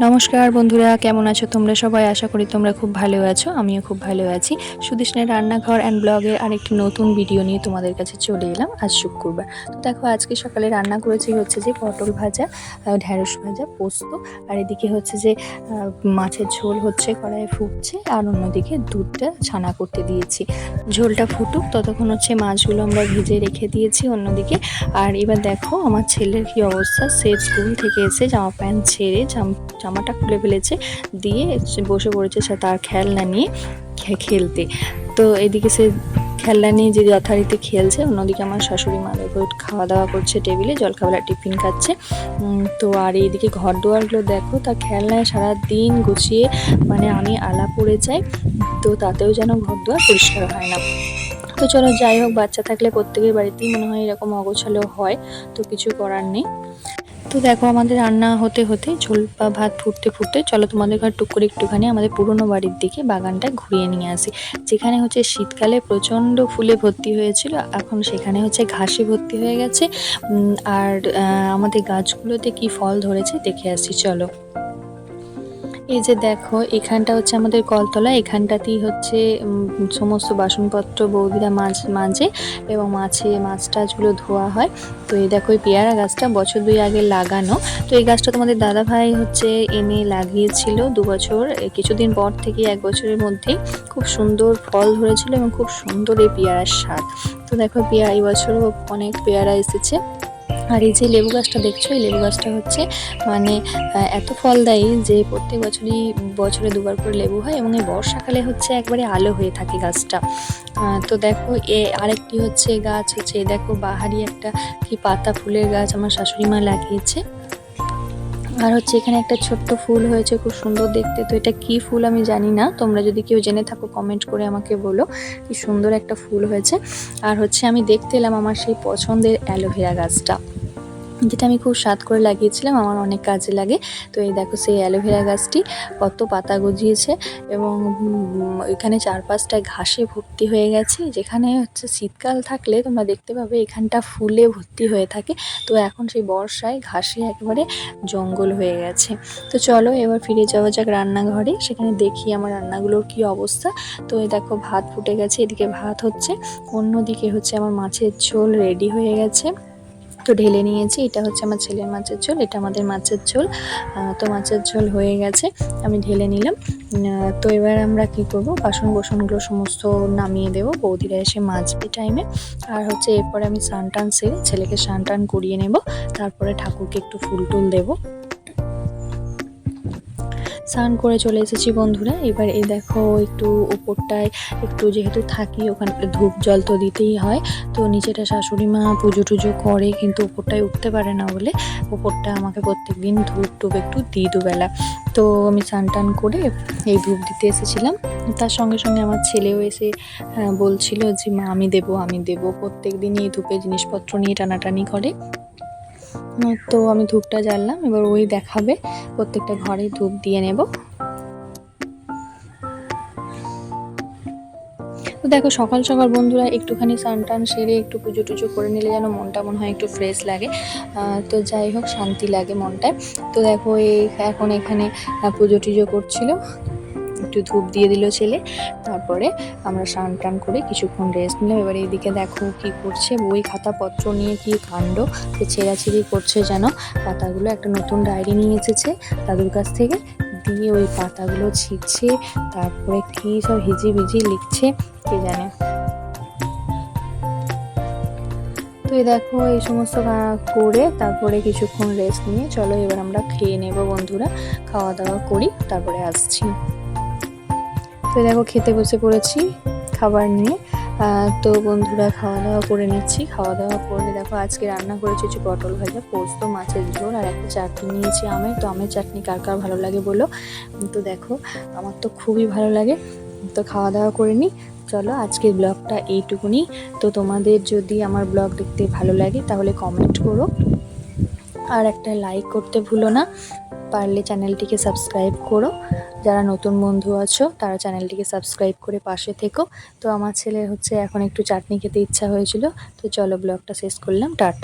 নমস্কার বন্ধুরা, কেমন আছো তোমরা সবাই? আশা করি তোমরা খুব ভালো আছো, আমিও খুব ভালো আছি। সুদেশনের রান্নাঘর অ্যান্ড ব্লগের আরেকটি নতুন ভিডিও নিয়ে তোমাদের কাছে চলে এলাম আজ শুক্রবার। তো দেখো, আজকে সকালে রান্না করেছি হচ্ছে যে পটল ভাজা ঢ্যাঁড়স ভাজা, পোস্ত, আর এদিকে হচ্ছে যে মাছের ঝোল হচ্ছে, কড়াইয়ে ফুটছে, আর অন্যদিকে দুধটা ছানা করতে দিয়েছি। ঝোলটা ফুটুক, ততক্ষণ হচ্ছে মাছগুলো আমরা ভেজে রেখে দিয়েছি অন্যদিকে। আর এবার দেখো, আমার ছেলের কি অবস্থা, সে স্কুল থেকে এসে জামা প্যান্ট ছেড়ে জাম- জামাটা খুলে ফেলেছে, দিয়ে বসে পড়েছে সে তার খেলনা নিয়ে খেলতে। তো এদিকে সে খেলনা নিয়ে যে যথারীতি খেলছে, অন্যদিকে আমার শাশুড়ি মা দেখো খাওয়া দাওয়া করছে টেবিলে, জলখাবার টিফিন খাচ্ছে। তো আর এইদিকে ঘর দুয়ারগুলো দেখো, তার খেলনায় সারা দিন গুছিয়ে মানে আমি আলা পড়ে যাই, তো তাতেও যেন ঘর দুয়ার পরিষ্কার হয় না। তো চলো যাই হোক, বাচ্চা থাকলে প্রত্যেকের বাড়িতেই মনে হয় এরকম অগোছালো হয়, তো কিছু করার নেই। তো দেখো আমাদের রান্না হতে হতে ঝোল বা ভাত ফুটতে ফুটতে চলো তোমাদের ঘর টুক করে একটুখানি আমাদের পুরনো বাড়ির দিকে বাগানটা ঘুরিয়ে নিয়ে আসি। যেখানে হচ্ছে শীতকালে প্রচণ্ড ফুলে ভর্তি হয়েছিল, এখন সেখানে হচ্ছে ঘাসে ভর্তি হয়ে গেছে। আর আমাদের গাছগুলোতে কি ফল ধরেছে দেখে আসি, চলো। এই যে দেখো, এখানটা হচ্ছে আমাদের কলতলা, এখানটাতেই হচ্ছে সমস্ত বাসনপত্র বৌদিরা মাছ, মাঝে এবং মাছে মাছ টাছগুলো ধোয়া হয়। তো এই দেখো, এই পেয়ারা গাছটা বছর দুই আগে লাগানো। তো এই গাছটা তোমাদের দাদা ভাই হচ্ছে এনে লাগিয়েছিল দু বছর কিছুদিন পর থেকে এক বছরের মধ্যে খুব সুন্দর ফল ধরেছিল এবং খুব সুন্দর এই পেয়ারার স্বাদ। তো দেখো পেয়ারা এই বছরও অনেক পেয়ারা এসেছে। আর এই যে লেবু গাছটা দেখছ, এই লেবু গাছটা হচ্ছে মানে এত ফল দেয় যে প্রত্যেক বছরই, বছরে দুবার করে লেবু হয় এবং এই বর্ষাকালে হচ্ছে একবারে আলো হয়ে থাকে গাছটা। তো দেখো এ আরেকটি হচ্ছে গাছ হচ্ছে দেখো বাহারি একটা কি পাতা ফুলের গাছ আমার শাশুড়ি মা লাগিয়েছে। আর হচ্ছে এখানে একটা ছোট্ট ফুল হয়েছে, খুব সুন্দর দেখতে, তো এটা কি ফুল আমি জানি না। তোমরা যদি কেউ জেনে থাকো কমেন্ট করে আমাকে বলো কি সুন্দর একটা ফুল হয়েছে। আর হচ্ছে আমি দেখতে এলাম আমার সেই পছন্দের অ্যালোভেরা গাছটা। যেটা আমি খুব স্বাদ করে লাগিয়েছিলাম, আমার অনেক কাজে লাগে। তো এই দেখো সেই অ্যালোভেরা গাছটি কত পাতা গজিয়েছে এবং এখানে চারপাশটায় ঘাসে ভর্তি হয়ে গেছে। যেখানে হচ্ছে শীতকাল থাকলে তোমরা দেখতে পাবে এখানটা ফুলে ভর্তি হয়ে থাকে। তো এখন সেই বর্ষায় ঘাসে একেবারে জঙ্গল হয়ে গেছে। তো চলো এবার ফিরে যাওয়া যাক রান্নাঘরে। সেখানে দেখি আমার রান্নাগুলোর কি অবস্থা। তো এই দেখো ভাত ফুটে গেছে, এদিকে ভাত হচ্ছে। অন্যদিকে হচ্ছে আমার মাছের ঝোল রেডি হয়ে গেছে। তো ঢেলে নিয়েছি। এটা হচ্ছে আমার ছেলের মাছের ঝোল, এটা আমাদের মাছের ঝোল। তো মাছের ঝোল হয়ে গেছে, আমি ঢেলে নিলাম। তো এবার আমরা কি করব? বাসন বসনগুলো সমস্ত নামিয়ে দেবো। বৌদিরা এসে মাজবে টাইমে আর হচ্ছে এরপরে আমি স্নান টান সেরে ছেলেকে স্নান টান করিয়ে নেব। তারপরে ঠাকুরকে একটু ফুল টুল দেবো। স্নান করে চলে এসেছি বন্ধুরা। এবার এই দেখো একটু উপরটায় একটু যেহেতু থাকি ওখানে ধূপ জল তো দিতেই হয় তো নিচেটা শাশুড়ি মা পুজো টুজো করে কিন্তু উপরটায় উঠতে পারে না বলে উপরটা আমাকে প্রত্যেক দিন ধূপ টুপ একটু দিই দুবেলা। তো আমি স্নান টান করে এই ধূপ দিতে এসেছিলাম। তার সঙ্গে সঙ্গে আমার ছেলেও এসে আহ, বলছিল যে মা আমি দেবো আমি দেবো। প্রত্যেক দিনই এই ধূপের জিনিসপত্র নিয়ে টানাটানি করে। তো আমি ধূপটা জ্বাললাম, এবার ওই দেখাবে। প্রত্যেকটা ঘরে ধূপ দিয়ে নেব। তো দেখো, সকাল সকাল বন্ধুরা একটুখানি স্নান টান সেরে একটু পুজো টুজো করে নিলে যেন মনটা মনে হয় একটু ফ্রেশ লাগে। তো যাই হোক, শান্তি লাগে মনটায়। তো দেখো, এই এখন এখানে পুজো টুজো করছিল। একটু ধূপ দিয়ে দিল ছেলে। তারপরে আমরা স্নান টান করে কিছুক্ষণ রেস্ট নিলাম। এবার এইদিকে দেখো কি করছে। বই, খাতাপত্র নিয়ে কি কাণ্ড, যে ছেঁড়াছিড়ি করছে যেন। পাতাগুলো একটা নতুন ডায়েরি নিয়ে এসেছে দাদুর কাছ থেকে। দিয়ে ওই পাতাগুলো ছিঁড়ছে, তারপরে কি সব হিজি বিজি লিখছে কে জানে। তো দেখো এই সমস্ত করে তারপরে কিছুক্ষণ রেস্ট নিয়ে চলো এবার আমরা খেয়ে নেব বন্ধুরা। খাওয়া দাওয়া করি, তারপরে আসছি। তো দেখো খেতে বসে পড়েছি খাবার নিয়ে। তো বন্ধুরা খাওয়া দাওয়া করে নিচ্ছি। খাওয়া দাওয়া করে দেখো আজকে রান্না করেছি হচ্ছে পটল ভাজা, পোস্ত, মাছের ঝোল আর একটা চাটনি নিয়েছি আমের। তো আমের চাটনি কার কার ভালো লাগে বলো? তো দেখো, আমার তো খুবই ভালো লাগে। তো খাওয়া দাওয়া করে নিই। চলো আজকের ব্লগটা এইটুকুনি। তো তোমাদের যদি আমার ব্লগ দেখতে ভালো লাগে তাহলে কমেন্ট করো। আর একটা লাইক করতে ভুলো না। পারলে চ্যানেলটিকে সাবস্ক্রাইব করো। যারা নতুন বন্ধু আছো, তারা চ্যানেলটিকে সাবস্ক্রাইব করে পাশে থেকো। তো আমার ছেলে হচ্ছে এখন একটু চাটনি খেতে ইচ্ছা হয়েছিল, তো চলো ব্লগটা শেষ করলাম, টাটা।